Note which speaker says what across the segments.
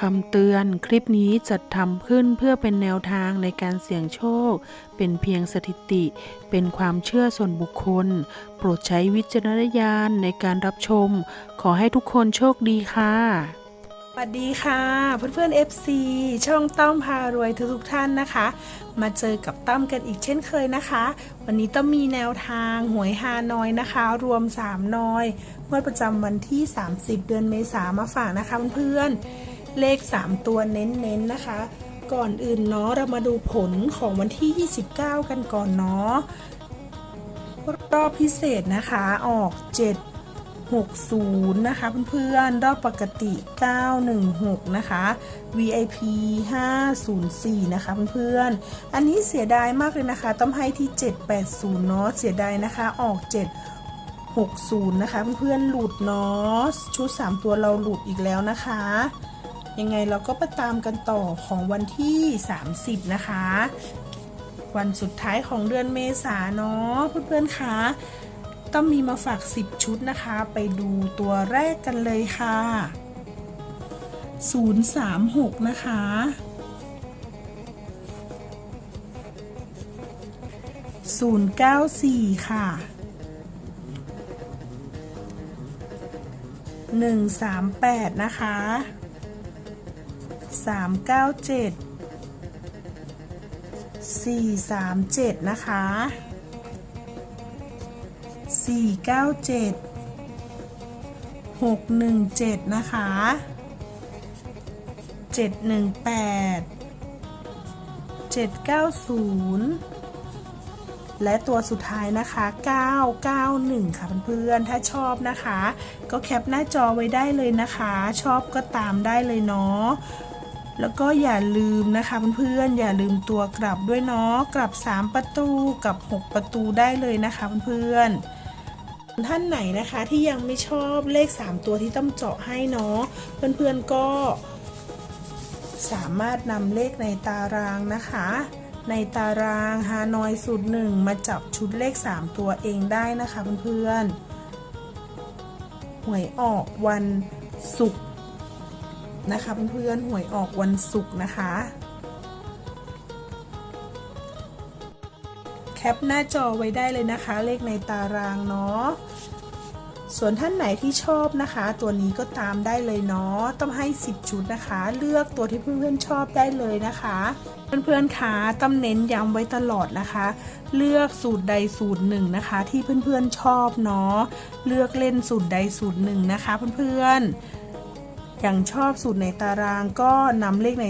Speaker 1: คำเตือนคลิปนี้จัดทำขึ้นเพื่อเป็นแนวทางในการเสี่ยงโชค เป็นเพียงสถิติ เป็นความเชื่อส่วนบุคคล โปรดใช้วิจารณญาณในการรับชม ขอให้ทุกคนโชคดีค่ะ สวัสดีค่ะเพื่อนๆ FC ช่องต้อมพารวยทุกๆท่านนะคะ มาเจอกับตั้มกันอีกเช่นเคยนะคะ วันนี้ต้อมมีแนวทางหวยฮานอยนะคะ รวม 3 นอยงวดประจำวันที่ 30 เดือนเมษามาฝากนะคะเพื่อนๆ เลข 3 ตัวเน้นๆนะคะ ก่อนอื่นเนาะเรามาดูผลของวันที่ 29 กันก่อนเนาะรอบพิเศษนะคะออก 7 60 นะคะเพื่อนๆรอบปกติ 916 นะคะ VIP 504 นะคะเพื่อนๆอันนี้เสียดายมากเลยนะคะ ต้องให้ที่ 780 เนาะเสียดายนะคะออก 760 นะคะเพื่อนๆหลุดเนาะชุด 3 ตัวเราหลุดอีกแล้วนะคะ ยังไงเราก็ไปตามกันต่อของวันที่ 30 นะคะ วันสุดท้ายของเดือนเมษาเนาะเพื่อนๆคะต้องมีมาฝาก 10 ชุดนะคะ ไปดูตัวแรกกันเลยค่ะ 036 นะคะ 094 ค่ะ 138 นะคะ 397 437นะคะ497 617นะคะ718 790และตัวสุดท้ายนะคะ 991 ค่ะเพื่อนๆ ถ้าชอบนะคะ ก็แคปหน้าจอไว้ได้เลยนะคะ ชอบก็ตามได้เลยเนาะ แล้วก็อย่าลืมนะคะเพื่อนๆอย่าลืมตัวกลับด้วยเนาะกลับ 3 ประตูกับ 6 ประตูได้เลยนะคะเพื่อนๆท่านไหนนะคะที่ยังไม่ชอบเลข 3 ตัวที่ต้องเจาะให้เนาะเพื่อนๆก็ สามารถนำเลขในตารางนะคะ ในตารางฮานอยสูตรหนึ่งมาจับชุดเลข 3 ตัวเองได้นะคะเพื่อนๆหวยออกวันศุกร์ นะคะเพื่อนๆหวยออกวันศุกร์นะคะ แคปหน้าจอไว้ได้เลยนะคะ เลขในตารางเนาะส่วนท่านไหนที่ชอบนะคะ ตัวนี้ก็ตามได้เลยเนาะต้องให้ 10 ชุดนะคะ เลือกตัวที่เพื่อนๆชอบได้เลยนะคะ เพื่อนๆคะต้องเน้นย้ำไว้ตลอดนะคะ เลือกสูตรใดสูตรหนึ่งนะคะ ที่เพื่อนๆชอบเนาะเลือกเล่นสูตรใดสูตรหนึ่งนะคะ เพื่อนๆ อย่างชอบสูตรในตารางก็นำเลขใน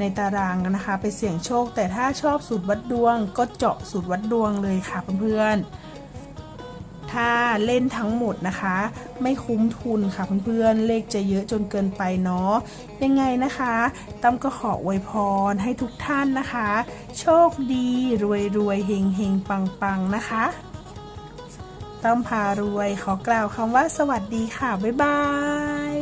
Speaker 1: ในตารางนะคะ ไปเสี่ยงโชค แต่ถ้าชอบสูตรวัดดวง ก็เจาะสูตรวัดดวงเลยค่ะเพื่อนๆ ถ้าเล่นทั้งหมดนะคะ ไม่คุ้มทุนค่ะเพื่อนๆ เลขจะเยอะจนเกินไปเนาะ ยังไงนะคะตั้มก็ขออวยพรให้ทุกท่านนะคะ โชคดีรวยรวยๆเฮงเฮงปังปังนะคะตั้มพารวยขอกล่าวคำว่าสวัสดีค่ะ บ๊ายบาย